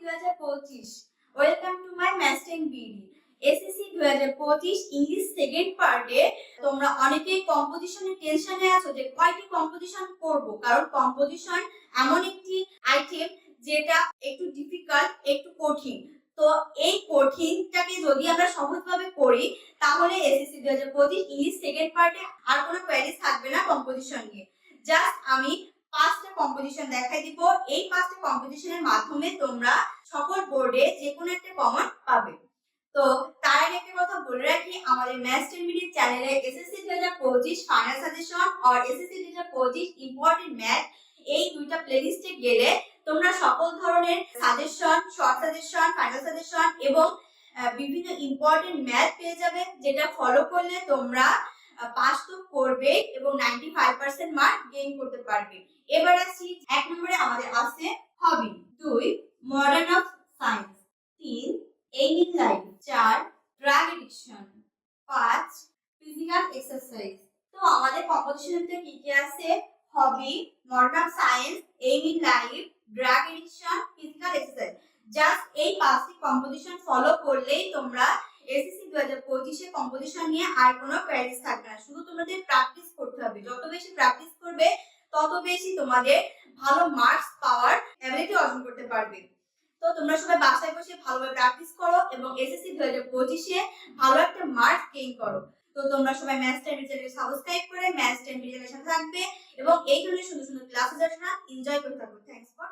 দুই হাজার হাজার পঁচিশ ইংলিশ সেকেন্ড পার্টে তোমরা অনেকেই কম্পোজিশনের টেনশনে আছো কারণ কম্পোজিশন এমন একটি আইটেম যেটা একটু ডিফিকাল্ট একটু কঠিন। তো এই কঠিনটাকে যদি আমরা সহজভাবে করি, তাহলে এসএসসি দুই হাজার পঁচিশ ইংলিশ সেকেন্ড পার্টে আর কোনো কোয়ারিজ থাকবে না কম্পোজিশন নিয়ে জাস্ট আমি কম্পোজিশন দেখাই দিব। এই পাঁচটা কম্পোজিশনের মাধ্যমে তোমরা সকল বোর্ডে যে কোনো একটা কমন পাবে। তো তার আগে একটা কথা বলে রাখি, আমাদের ম্যাথস টেলমিডিয়েট চ্যানেলে এসএসসি দুই হাজার পঁচিশ ফাইনাল সাজেশন আর এসএসসি দুই হাজার পঁচিশ ইম্পর্টেন্ট ম্যাথ এই দুইটা প্লেলিস্টে গেলে তোমরা সকল ধরনের suggestion short suggestion final suggestion এবং বিভিন্ন ইম্পর্টেন্ট ম্যাথ পেয়ে যাবে, যেটা ফলো করলে তোমরা পাস তো করবে এবং ninety five percent mark gain করতে পারবে। এবার আসছি এক নম্বরে আমাদের আছে হবি। দুই মডার্ন অফ সায়েন্স তিন এইম লাইফ চার ড্রাগ এডিকশন পাঁচ ফিজিক্যাল এক্সারসাইজ তো আমাদের কম্পোজিশনতে কি কি আছে? Hobby modern of science aim life drug addiction physical exercise just এই পাঁচটি কম্পোজিশন ফলো করলেই তোমরা এসএসসি দু হাজার পঁচিশে কম্পোজিশন নিয়ে আর কোনো প্যারিস থাকবে না। শুধু তোমাদের প্র্যাকটিস করতে হবে। যত বেশি প্র্যাকটিস করবে, তত বেশি তোমাদের ভালো মার্কস পাওয়ার অ্যাবিলিটি অর্জন করতে পারবে। তো তোমরা সবাই বাসায় বসে ভালোভাবে প্র্যাকটিস করো এবং এসএসসি দু হাজার পঁচিশে ভালো একটা মার্কস গেইন করো। তো তোমরা সবাই ম্যাথ টেন চ্যানেল সাবস্ক্রাইব করে ম্যাথ টেন চ্যানেলের সাথে থাকবে এবং এই ধরনের সুন্দর সুন্দর ক্লাসেস আসনা এনজয় করতে থাকবে থ্যাংকস ফর